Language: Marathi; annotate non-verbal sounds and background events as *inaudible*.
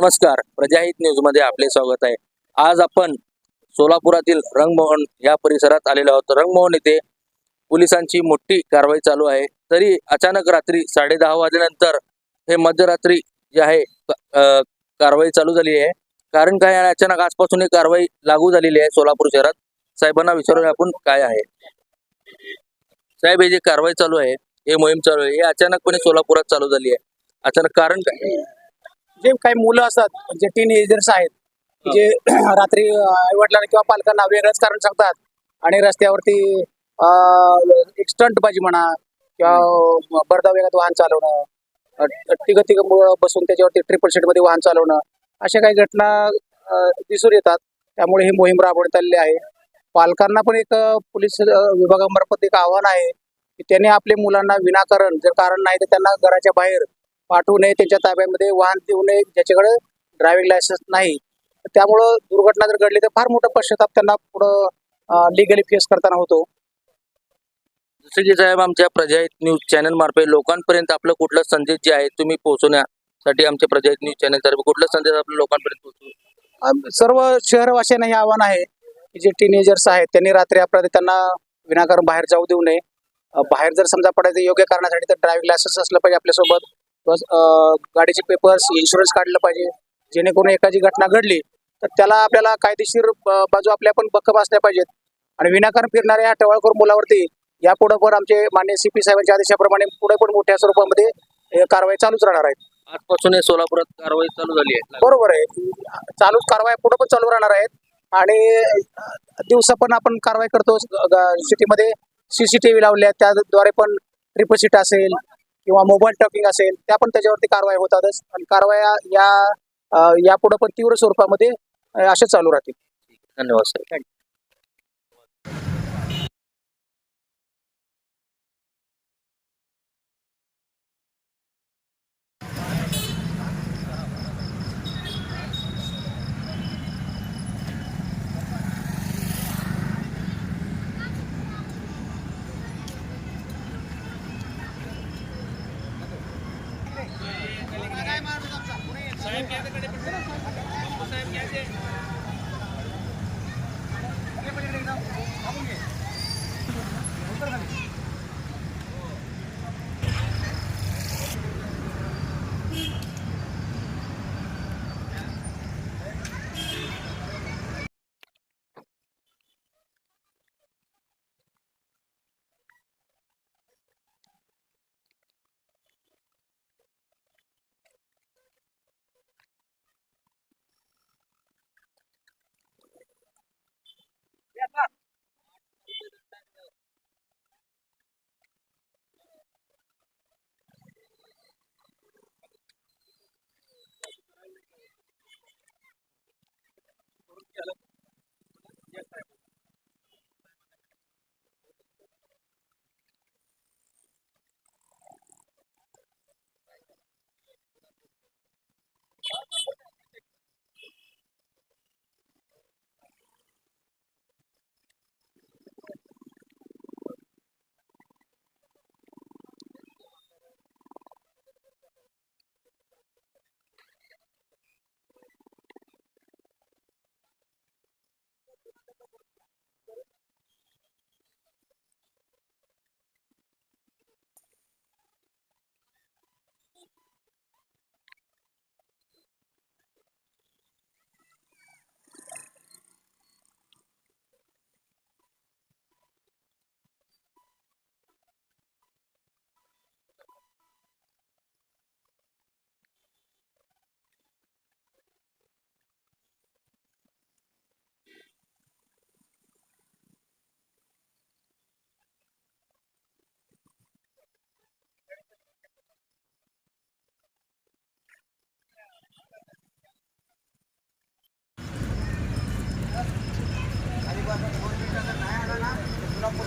नमस्कार. प्रजाहित न्यूजमध्ये आपले स्वागत आहे. आज आपण सोलापुरातील रंगमोहन या परिसरात आलेलो आहोत. रंगमोहन येथे पोलिसांची मोठी कारवाई चालू आहे. तरी अचानक रात्री साडे दहा वाजेनंतर हे मध्यरात्री जे आहे कारवाई चालू झाली आहे. कारण काय आहे अचानक आजपासून ही कारवाई लागू झालेली आहे सोलापूर शहरात. साहेबांना विचारूया आपण काय आहे. साहेब हे जी कारवाई चालू आहे हे मोहीम चालू आहे हे अचानकपणे सोलापुरात चालू झाली आहे. अचानक कारण काय? जे काही मुलं असतात जे टीन एजर्स आहेत जे *clears throat* रात्री आईवडिलांना किंवा पालकांना वेगळंच कारण सांगतात आणि रस्त्यावरती एक स्टंटबाजी म्हणा किंवा बर्दा वेगात वाहन चालवणं अं, तिघ तिघ बसून त्याच्यावरती ट्रिपल शीटमध्ये वाहन चालवणं अशा काही घटना दिसून येतात. त्यामुळे ही मोहीम राबवण्यात आलेली आहे. पालकांना पण एक पोलीस विभागामार्फत एक आव्हान आहे की त्यांनी आपल्या मुलांना विनाकारण जर कारण नाही तर त्यांना घराच्या बाहेर पाठवू नये त्यांच्या ताब्यामध्ये वाहन देऊ नये ज्याच्याकडे ड्रायव्हिंग लायसन्स नाही. त्यामुळं दुर्घटना जर घडली तर फार मोठा पश्चाताप त्यांना पुढं लिगली फेस करताना होतो. जसे की साहेब आमच्या प्रजाहित न्यूज चॅनल मार्फत लोकांपर्यंत आपलं कुठला संदेश जे आहे तुम्ही पोहोचवण्यासाठी आमच्या प्रजाहित न्यूज चॅनल तर्फे कुठला संदेश आपल्या लोकांपर्यंत पोहोचू सर्व शहरवासियांना हे आव्हान आहे की जे टीनेजर्स आहेत त्यांनी रात्री अपराधी त्यांना विनाकारण बाहेर जाऊ देऊ नये. बाहेर जर समजा पडायचं योग्य कारणासाठी तर ड्रायव्हिंग लायसन्स असलं पाहिजे आपल्यासोबत. प्लस गाडीचे पेपर्स इन्शुरन्स काढलं पाहिजे. जेणेकरून एखादी घटना घडली तर त्याला आपल्याला कायदेशीर बाजू आपल्या पण बक्कम असल्या पाहिजेत. आणि विनाकारण फिरणाऱ्या टवाळखोर मुलावरती यापुढे पण आमचे मान्य सी पी साहेबांच्या आदेशाप्रमाणे पुढे पण मोठ्या स्वरूपामध्ये कारवाई चालूच राहणार आहेत आजपासून हे सोलापुरात कारवाई चालू झाली आहे. बरोबर आहे. चालूच कारवाई पुढे पण चालू राहणार आहेत. आणि दिवसा पण आपण कारवाई करतो सिटीमध्ये सीसीटीव्ही लावल्या त्याद्वारे पण ट्रिपल सीट असेल. किंवा मोबाईल टॉकिंग असेल त्या पण त्याच्यावरती कारवाई होतातच. आणि कारवाया या यापुढे पण तीव्र स्वरूपामध्ये अ, अशा चालू राहतील. धन्यवाद साहेब च्या साहेब